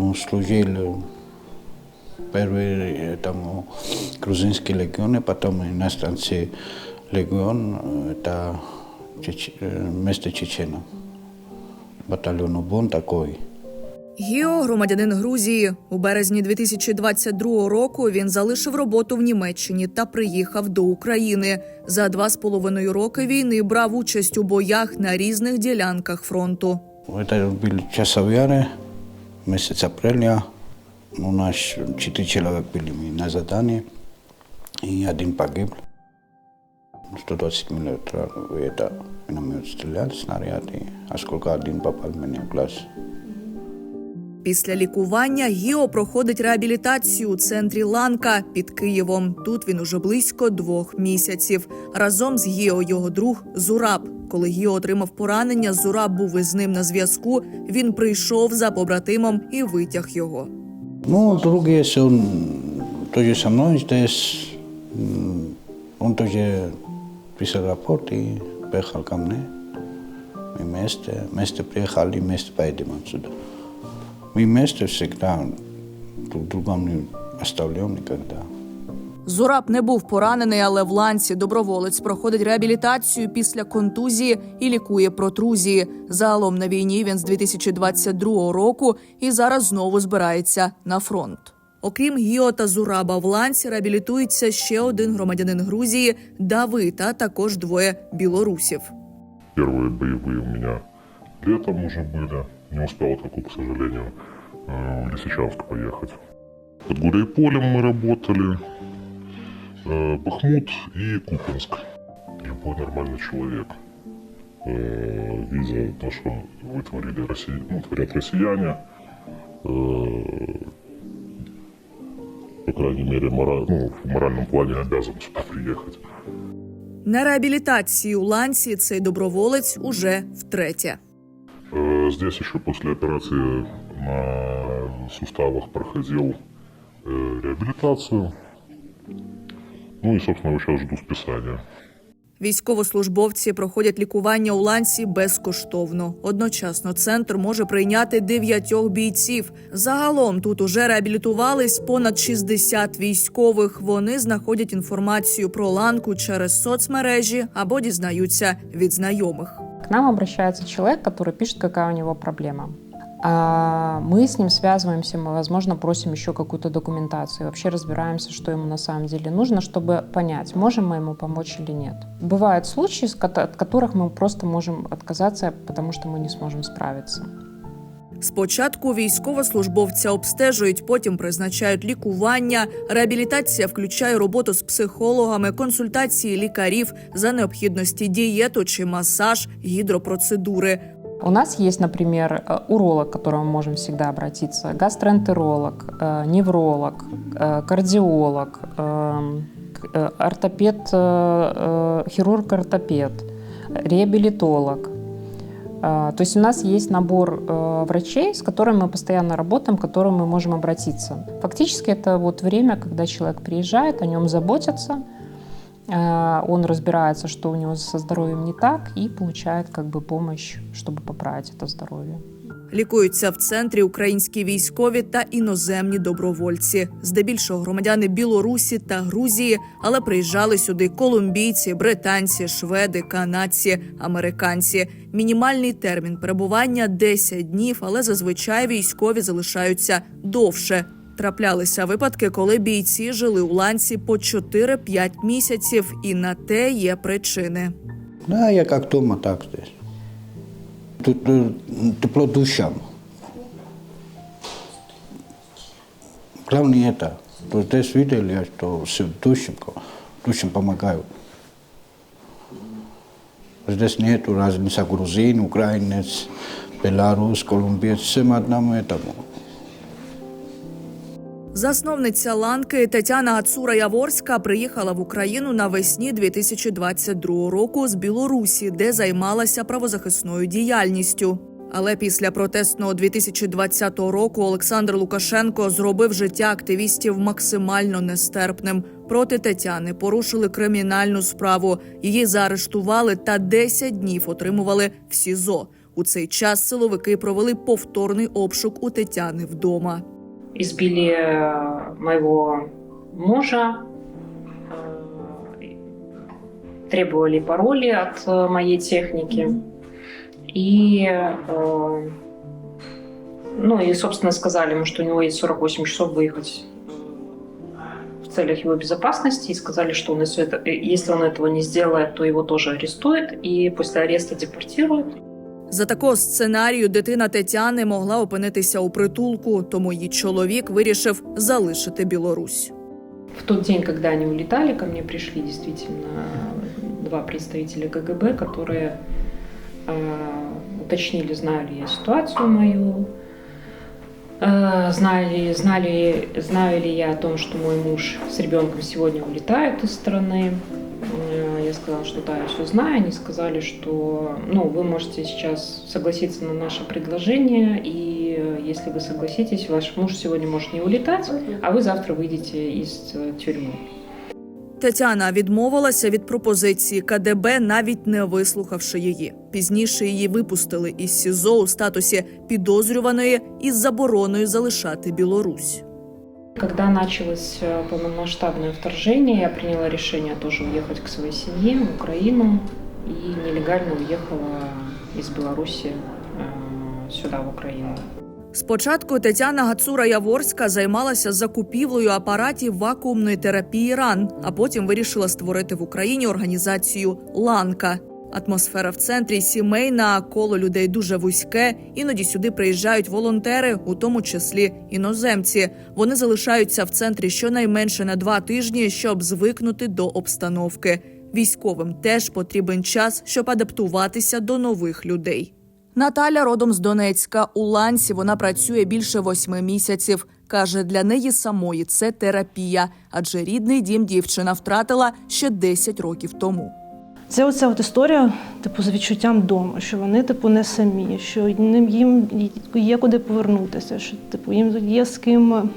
Ну, служил первый э, там у грузинский легион, и потом и на станции легион, э, это Чеч- э, место Чечена. Батальон ОБОН такой. Гіо, громадянин Грузії. У березні 2022 року він залишив роботу в Німеччині та приїхав до України. За два з половиною роки війни брав участь у боях на різних ділянках фронту. Это были часовяне, месяц апреля. У нас четыре человека были мы на задании, и один погиб. 120 миллиметров это миномет стреляли, снаряды, а сколько один попал мне в глаз. Після лікування Гіо проходить реабілітацію у центрі Ланка під Києвом. Тут він уже близько двох місяців. Разом з Гіо його друг Зураб. Коли Гіо отримав поранення, Зураб був із ним на зв'язку. Він прийшов за побратимом і витяг його. Ну, если он тоже со мной здесь, м, он тоже писал рапорт и приехал ко мне. Мы вместе, вместе приехали, вместе поедем отсюда. Мы вместе всегда друг друга не оставляем никогда. Зураб не був поранений, але в ланці доброволець проходить реабілітацію після контузії і лікує протрузії. Загалом на війні він з 2022 року і зараз знову збирається на фронт. Окрім Гіо та Зураба, в ланці реабілітується ще один громадянин Грузії Давид, а також двоє білорусів. Первые боевые у меня летом уже были. Не успел только, к сожалению, э, в Лисичанск поехать. Под Гуляйполем мы работали. э, Бахмут и Купинск. Любой нормальный человек, э, видя то, что вытворили Россия, ну, творят россияне, э, по крайней мере, мора- ну, в моральном плане обязан сюда приехать. На реабілітації у ланці цей доброволець уже втретє. Здесь еще после операции на суставах проходил э, реабилитацию. Ну и, собственно, сейчас жду списания. Військовослужбовці проходять лікування у ланці безкоштовно. Одночасно центр може прийняти дев'ятьох бійців. Загалом тут уже реабілітувались понад 60 військових. Вони знаходять інформацію про ланку через соцмережі або дізнаються від знайомих. К нам обращается человек, который пишет, какая у него проблема. А Мы с ним связываемся, мы, возможно, просим еще какую-то документацию, вообще разбираемся, что ему на самом деле нужно, чтобы понять, можем мы ему помочь или нет. Бывают случаи, с кото- от которых мы просто можем отказаться, потому что мы не сможем справиться. Спочатку військовослужбовця обстежують, потім призначають лікування. Реабілітація включає роботу з психологами, консультації лікарів за необхідності дієту чи масаж, гідропроцедури. У нас есть, например, э, уролог, к которому мы можем всегда обратиться, гастроэнтеролог, э, невролог, э, кардиолог, эм, ортопед, хирург-ортопед, реабилитолог. То есть у нас есть набор врачей, с которыми мы постоянно работаем, к которым мы можем обратиться. Фактически это вот время, когда человек приезжает, о нем заботятся, он разбирается, что у него со здоровьем не так, и получает как бы помощь, чтобы поправить это здоровье. Лікуються в центрі українські військові та іноземні добровольці, здебільшого громадяни Білорусі та Грузії, але приїжджали сюди колумбійці, британці, шведи, канадці, американці. Мінімальний термін перебування 10 днів, але зазвичай військові залишаються довше. Траплялися випадки, коли бійці жили у ланці по 4-5 місяців, і на те є причини. Да, я как дома, так здесь. Тут э, тепло душам. Главное это. То здесь видели, что с душем, душем помогают. Здесь нету разницы грузин, украинец, белорус, колумбиец, всем одному этому. Засновниця ланки Тетяна Ацура Яворська приїхала в Україну навесні 2022 року з Білорусі, де займалася правозахисною діяльністю. Але після протестного 2020 року Олександр Лукашенко зробив життя активістів максимально нестерпним. Проти Тетяни порушили кримінальну справу. Її заарештували та 10 днів отримували в СІЗО. У цей час силовики провели повторний обшук у Тетяни вдома избили э, моего мужа, э, требовали пароли от э, моей техники. И, э, ну и, собственно, сказали ему, что у него есть 48 часов выехать в целях его безопасности и сказали, что он, если, это, если он этого не сделает, то его тоже арестуют и после ареста депортируют. За такого сценарію дитина Тетяни могла опинитися у притулку, тому її чоловік вирішив залишити Білорусь. В тот день, когда они улетали, ко мне пришли действительно два представителя КГБ, которые э, уточнили, знаю ли я ситуацию мою, э, знали, знали, знаю ли я о том, что мой муж с ребенком сегодня улетает из страны. Э, Я сказала, что да, я все знаю. Они сказали, что ну, вы можете сейчас согласиться на наше предложение, и э, если вы согласитесь, ваш муж сегодня может не улетать, а вы завтра выйдете из э, тюрьмы. Тетяна відмовилася від пропозиції КДБ, навіть не вислухавши її. Пізніше її випустили із СІЗО у статусі підозрюваної із забороною залишати Білорусь. Когда началось э, полномасштабное вторжение, я приняла решение тоже уехать к своей семье в Украину и нелегально уехала из Беларуси э, сюда, в Украину. Спочатку Тетяна Гацура Яворська займалася закупівлею апаратів вакуумної терапії ран, а потім вирішила створити в Україні організацію Ланка. Атмосфера в центрі сімейна, коло людей дуже вузьке. Іноді сюди приїжджають волонтери, у тому числі іноземці. Вони залишаються в центрі щонайменше на два тижні, щоб звикнути до обстановки. Військовим теж потрібен час, щоб адаптуватися до нових людей. Наталя родом з Донецька. У ланці вона працює більше восьми місяців. Каже, для неї самої це терапія, адже рідний дім дівчина втратила ще 10 років тому. Це оця от історія, типу, з відчуттям дому, що вони, типу, не самі, що їм є куди повернутися, що типу їм є з ким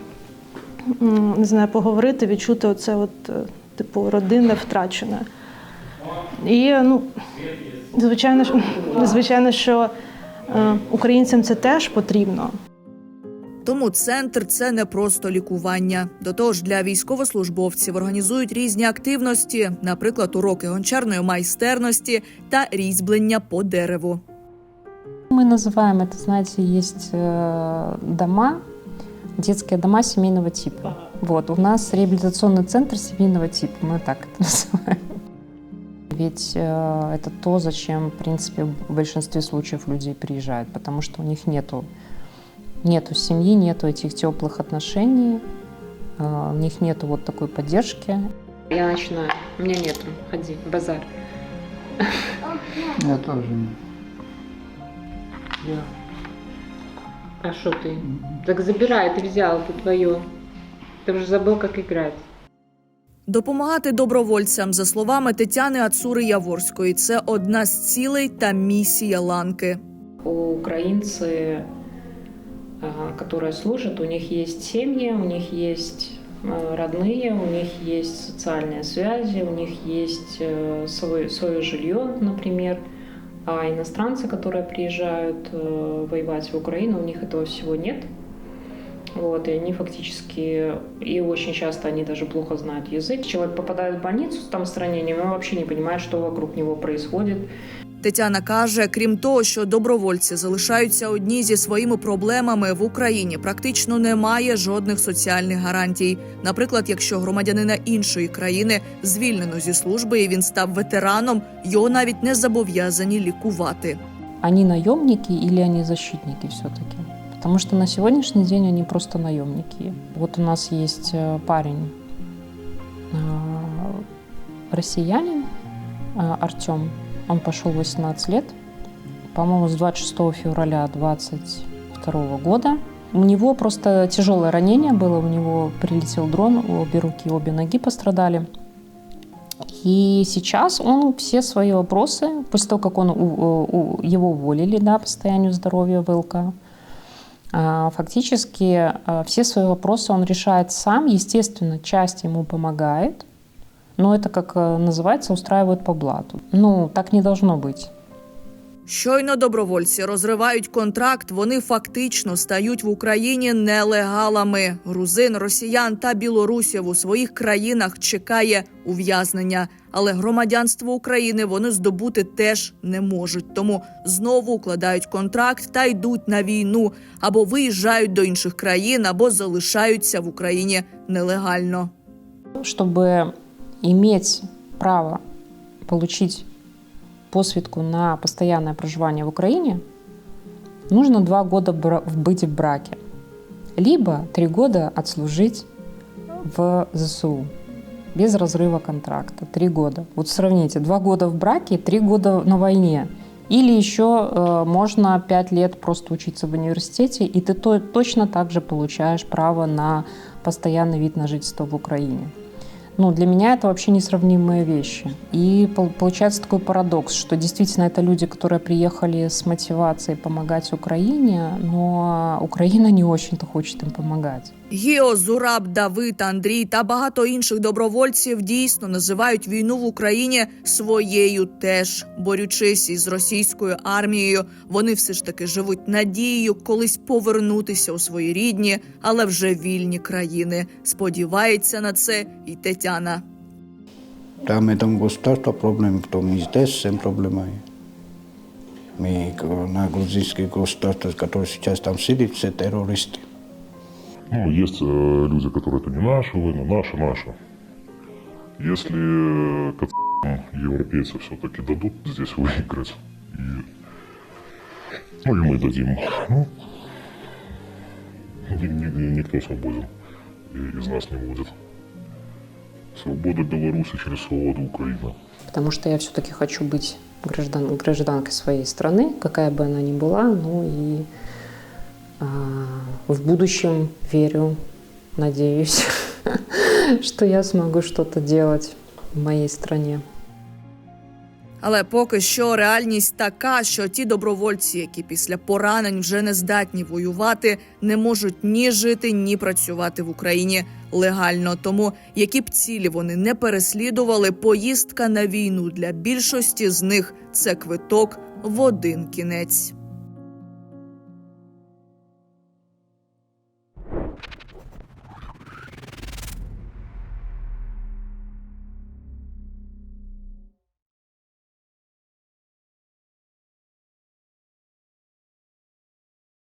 не знаю, поговорити, відчути оце от, е, типу, родинне втрачене. І ну, звичайно, звичайно, що е, українцям це теж потрібно. Тому центр це не просто лікування. До того ж, для військовослужбовців організують різні активності, наприклад, уроки гончарної майстерності та різьблення по дереву. Мы называем это, знаете, есть э, дома, детские дома семейного типа. Вот, у нас реабилитационный центр семейного типа, мы так это называем. Ведь э, это то, зачем, в принципе, в большинстве случаев люди приезжают, потому что у них нету, нету семьи, нету этих теплых отношений, э, у них нету вот такой поддержки. Я начинаю. У меня нету. Ходи, базар. Я тоже не. А что ты? Так забирай, ты взял, это твое. Ты уже забыл, как играть. Допомагати добровольцям, за словами Тетяни Ацури Яворської, це одна з цілей та місія ланки. Украинцы, а, которые служат, у них есть семьи, у них есть а, родные, у них есть социальные связи, у них есть э, свое, свое жилье, например. А иностранцы, которые приезжают э, воевать в Украину, у них этого всего нет. Вот, и они фактически, и очень часто они даже плохо знают язык. Человек попадает в больницу там в стране, и он вообще не понимает, что вокруг него происходит. Тетяна каже, крім того, що добровольці залишаються одні зі своїми проблемами в Україні, практично немає жодних соціальних гарантій. Наприклад, якщо громадянина іншої країни звільнено зі служби і він став ветераном, його навіть не зобов'язані лікувати. Они наемники или они защитники все-таки? Потому что на сегодняшний день они просто наемники. Вот у нас есть э, парень, э, россиянин э, Артем. Он пошел 18 лет, по-моему, с 26 февраля 22 года. У него просто тяжелое ранение было, у него прилетел дрон, обе руки, обе ноги пострадали. И сейчас он все свои вопросы, после того, как он, у- у- его уволили да, по состоянию здоровья ВЛК, а, фактически а, все свои вопросы он решает сам. Естественно, часть ему помогает, но это, как э, называется, устраивает по блату. Ну, так не должно быть. Щойно добровольці розривають контракт, вони фактично стають в Україні нелегалами. Грузин, росіян та білорусів у своїх країнах чекає ув'язнення, але громадянство України вони здобути теж не можуть. Тому знову укладають контракт та йдуть на війну або виїжджають до інших країн, або залишаються в Україні нелегально. Чтобы иметь право получить посвідку на постоянное проживание в Украине, нужно два года быть в браке, либо три года отслужить в ЗСУ без разрыва контракта. Три года. Вот сравните, два года в браке, три года на войне. Или еще э, можно пять лет просто учиться в университете, и ты то- точно так же получаешь право на постоянный вид на жительство в Украине. Ну, для меня это вообще несравнимые вещи. И пол- получается такой парадокс, что действительно это люди, которые приехали с мотивацией помогать Украине, но Украина не очень-то хочет им помогать. Гіо, Зураб, Давид, Андрій та багато інших добровольців дійсно називають війну в Україні своєю теж. Борючись із російською армією, вони все ж таки живуть надією колись повернутися у свої рідні, але вже вільні країни. Сподівається на це і Тетяна. Там этом государство проблем, в том и здесь всем проблема. есть. Мы к- на грузинский государство, который сейчас там сидит, все террористы. Ну, есть э, люди, которые это не наша война, наша, наша. Если э, европейцы все-таки дадут здесь выиграть, и, ну и мы дадим, ну, ни- ни- никто свободен и- из нас не будет. Свобода Беларуси через свободу Украины. Потому что я все-таки хочу быть граждан, гражданкой своей страны, какая бы она ни была, ну и в будущем верю, надеюсь, что я смогу что-то делать в моей стране. Але поки що реальність така, що ті добровольці, які після поранень вже не здатні воювати, не можуть ні жити, ні працювати в Україні легально. Тому які б цілі вони не переслідували, поїздка на війну для більшості з них це квиток в один кінець.